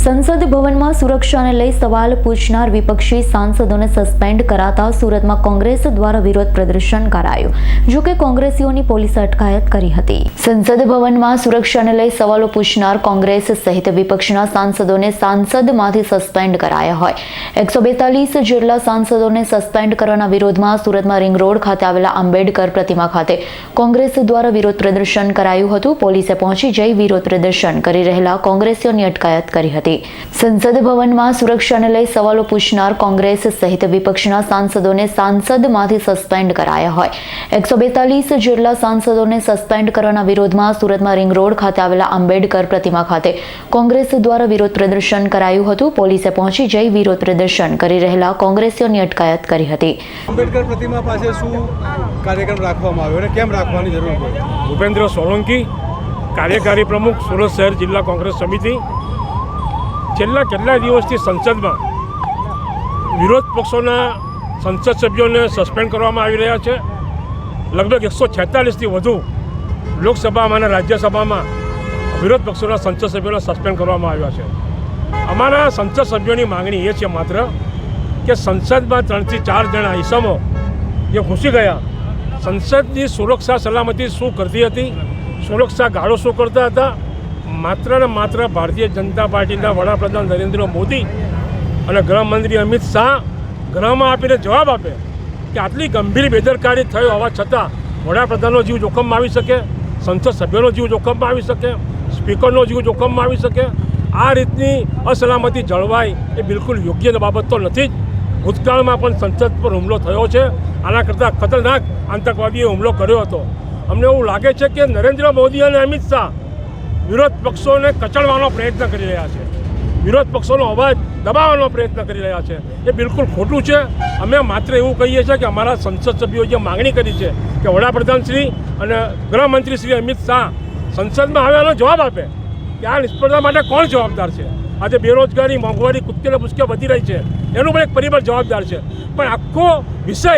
સંસદ ભવનમાં સુરક્ષાને લઈ સવાલ પૂછનાર વિપક્ષી સાંસદોને સસ્પેન્ડ કરાતા સુરતમાં કોંગ્રેસ દ્વારા વિરોધ પ્રદર્શન કરાયું. જો કે કોંગ્રેસીઓની પોલીસે અટકાયત કરી હતી. સંસદ ભવનમાં સુરક્ષાને લઈ સવાલો પૂછનાર કોંગ્રેસ સહિત વિપક્ષના સાંસદોને સાંસદમાંથી સસ્પેન્ડ કરાયા હોય. એકસો બેતાલીસ જેટલા સાંસદોને સસ્પેન્ડ કરવાના વિરોધમાં સુરતમાં રિંગ રોડ ખાતે આવેલા આંબેડકર પ્રતિમા ખાતે કોંગ્રેસ દ્વારા વિરોધ પ્રદર્શન કરાયું હતું. પોલીસે પહોંચી જઈ વિરોધ પ્રદર્શન કરી રહેલા કોંગ્રેસીઓની અટકાયત કરી હતી. સંસદ ભવનમાં સુરક્ષાને લઈ સવાલો પૂછનાર કોંગ્રેસ સહિત વિપક્ષના સાંસદોને સાંસદમાંથી સસ્પેન્ડ કરાયા હોય. એકસો બેતાલીસ જેટલા સાંસદોને સસ્પેન્ડ કરવાના વિરોધમાં સુરતમાં રિંગ રોડ ખાતે આવેલા આંબેડકર પ્રતિમા ખાતે કોંગ્રેસ દ્વારા વિરોધ પ્રદર્શન કરાયું હતું. પોલીસે પહોંચી જઈ વિરોધ પ્રદર્શન કરી રહેલા કોંગ્રેસીઓની અટકાયત કરી હતી. આંબેડકર પ્રતિમા પાસે શું કાર્યક્રમ રાખવામાં આવ્યો અને કેમ રાખવાની જરૂર પડી ભૂપેન્દ્ર સોલંકી કાર્યકારી પ્રમુખ સુરત શહેર જિલ્લા કોંગ્રેસ સમિતિ છેલ્લા કેટલાય દિવસથી સંસદમાં વિરોધ પક્ષોના સંસદ સભ્યોને સસ્પેન્ડ કરવામાં આવી રહ્યા છે. લગભગ એકસો છેતાલીસથી વધુ લોકસભામાં અને રાજ્યસભામાં વિરોધ પક્ષોના સંસદ સભ્યોને સસ્પેન્ડ કરવામાં આવ્યા છે. અમારા સંસદ સભ્યોની માંગણી એ છે માત્ર કે સંસદમાં ત્રણથી ચાર જણા ઈસમો જે ઘૂસી ગયા, સંસદની સુરક્ષા સલામતી શું કરતી હતી, સુરક્ષા ગાળો શું કરતા હતા માત્ર ને માત્ર ભારતીય જનતા પાર્ટીના વડાપ્રધાન નરેન્દ્ર મોદી અને ગૃહમંત્રી અમિત શાહ ગૃહમાં આપીને જવાબ આપે કે આટલી ગંભીર બેદરકારી થઈ હોવા છતાં વડાપ્રધાનનો જીવ જોખમમાં આવી શકે, સંસદ સભ્યોનો જીવ જોખમમાં આવી શકે, સ્પીકરનો જીવ જોખમમાં આવી શકે. આ રીતની અસલામતી જળવાય એ બિલકુલ યોગ્ય બાબત તો નથી જ. ભૂતકાળમાં પણ સંસદ પર હુમલો થયો છે. આના કરતાં ખતરનાક આતંકવાદીએ હુમલો કર્યો હતો. અમને એવું લાગે છે કે નરેન્દ્ર મોદી અને અમિત શાહ વિરોધ પક્ષોને કચડવાનો પ્રયત્ન કરી રહ્યા છે. વિરોધ પક્ષોનો અવાજ દબાવવાનો પ્રયત્ન કરી રહ્યા છે. એ બિલકુલ ખોટું છે. અમે માત્ર એવું કહીએ છીએ કે અમારા સંસદ સભ્યોએ જે માગણી કરી છે કે વડાપ્રધાન શ્રી અને ગૃહમંત્રી શ્રી અમિત શાહ સંસદમાં હવે આનો જવાબ આપે, કે આ નિષ્ફળતા માટે કોણ જવાબદાર છે? આજે બેરોજગારી, મોંઘવારી કુદકે ને પુસ્કે વધી રહી છે. એનું પણ એક પરિબળ જવાબદાર છે. પણ આખો વિષય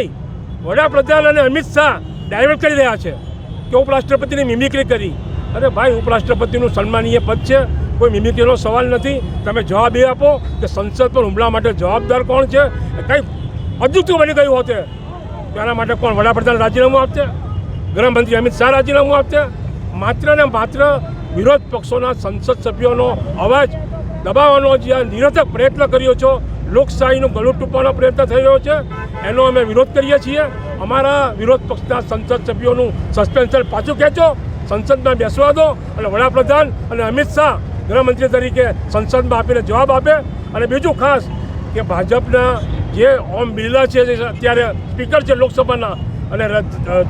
વડાપ્રધાન અને અમિત શાહ ડાયવર્ટ કરી રહ્યા છે. કે ઉપરાષ્ટ્રપતિની મિમિક્રી કરી અરે ભાઈ, ઉપરાષ્ટ્રપતિનું સન્માનીય પદ છે. કોઈ મિમિકીનો સવાલ નથી. તમે જવાબ એ આપો કે સંસદ પર હુમલા માટે જવાબદાર કોણ છે? કંઈ અદ્ભુત બની ગયું હોતે તેના માટે કોણ વડાપ્રધાન રાજીનામું આપશે? ગૃહમંત્રી અમિત શાહ રાજીનામું આપશે? માત્ર ને માત્ર વિરોધ પક્ષોના સંસદ સભ્યોનો અવાજ દબાવવાનો જે આ નિરર્થક પ્રયત્ન કર્યો છો, લોકશાહીનું ગળું ટૂંકવાનો પ્રયત્ન થઈ રહ્યો છે, એનો અમે વિરોધ કરીએ છીએ. અમારા વિરોધ પક્ષના સંસદ સભ્યોનું સસ્પેન્શન પાછું ખેંચો. સંસદમાં બેસવા દો અને વડાપ્રધાન અને અમિત શાહ ગૃહમંત્રી તરીકે સંસદમાં આપીને જવાબ આપે. અને બીજું ખાસ કે ભાજપના જે ઓમ બિરલા છે જે અત્યારે સ્પીકર છે લોકસભાના અને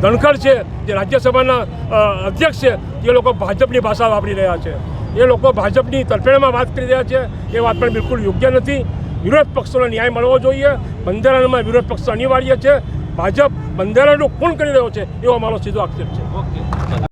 ધનખડ છે, જે રાજ્યસભાના અધ્યક્ષ છે, એ લોકો ભાજપની ભાષા વાપરી રહ્યા છે. એ લોકો ભાજપની તરફેણમાં વાત કરી રહ્યા છે. એ વાત પણ બિલકુલ યોગ્ય નથી. વિરોધ પક્ષોને ન્યાય મળવો જોઈએ. બંધારણમાં વિરોધ પક્ષ અનિવાર્ય છે. ભાજપ બંધારણનું ખૂન કરી રહ્યો છે એવો મારો સીધો આક્ષેપ છે.